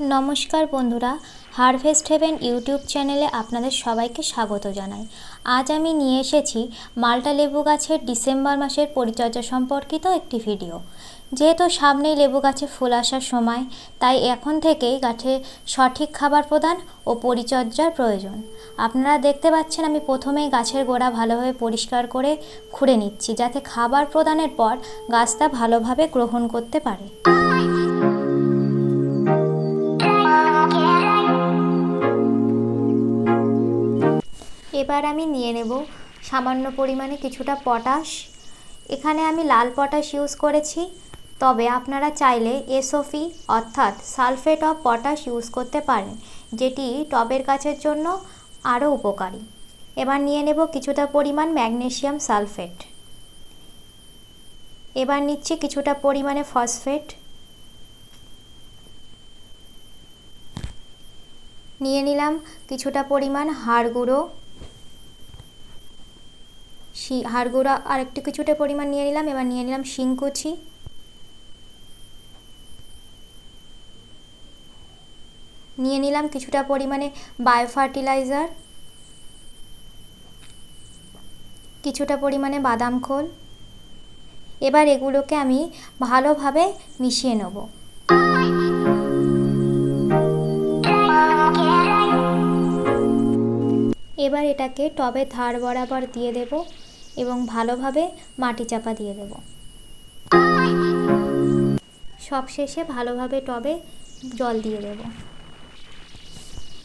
নমস্কার বন্ধুরা, harvest haven YouTube চ্যানেলে আপনাদের সবাইকে স্বাগত জানাই। আজ আমি নিয়ে এসেছি মাল্টা লেবু গাছের ডিসেম্বর মাসের পরিচর্যা সম্পর্কিত একটি ভিডিও। যেহেতু সামনেই লেবু গাছে ফুল আসার সময়, তাই এখন থেকেই গাছে সঠিক খাবার প্রদান ও পরিচর্যার প্রয়োজন। আপনারা দেখতে পাচ্ছেন আমি প্রথমেই গাছের গোড়া ভালোভাবে পরিষ্কার করে খুঁড়ে নিচ্ছি, যাতে খাবার প্রদানের পর গাছটা ভালোভাবে গ্রহণ করতে পারে। এবার আমি নিয়ে নেব সামান্য পরিমাণে কিছুটা পটাশ। এখানে আমি লাল পটাশ ইউজ করেছি। তবে আপনারা চাইলে এসওফি অর্থাৎ সালফেট অফ পটাশ ইউজ করতে পারেন, যেটি টবের গাছের জন্য আরও উপকারী। এবার নিয়ে নেব কিছুটা পরিমাণ ম্যাগনেশিয়াম সালফেট। এবার নিচ্ছি কিছুটা পরিমাণে ফসফেট। নিয়ে নিলাম কিছুটা পরিমাণ হাড় গুঁড়ো। হাড় গুঁড়ো আর একটু কিছুটা পরিমাণ নিয়ে নিলাম, এবার নিয়ে নিলাম শিংকুচি। নিয়ে নিলাম কিছুটা পরিমাণে বায়ো ফার্টিলাইজার কিছুটা পরিমাণে বাদাম খোল। এবার এগুলোকে আমি ভালোভাবে মিশিয়ে নেব। এবার এটাকে টবে ধার বরাবর দিয়ে দেব। এবং ভালোভাবে মাটি চাপা দিয়ে দেব। সবশেষে ভালোভাবে টবে জল দিয়ে দেব।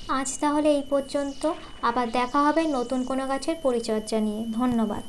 আজ তাহলে এই পর্যন্ত। আবার দেখা হবে নতুন কোনো গাছের পরিচর্যা নিয়ে। ধন্যবাদ।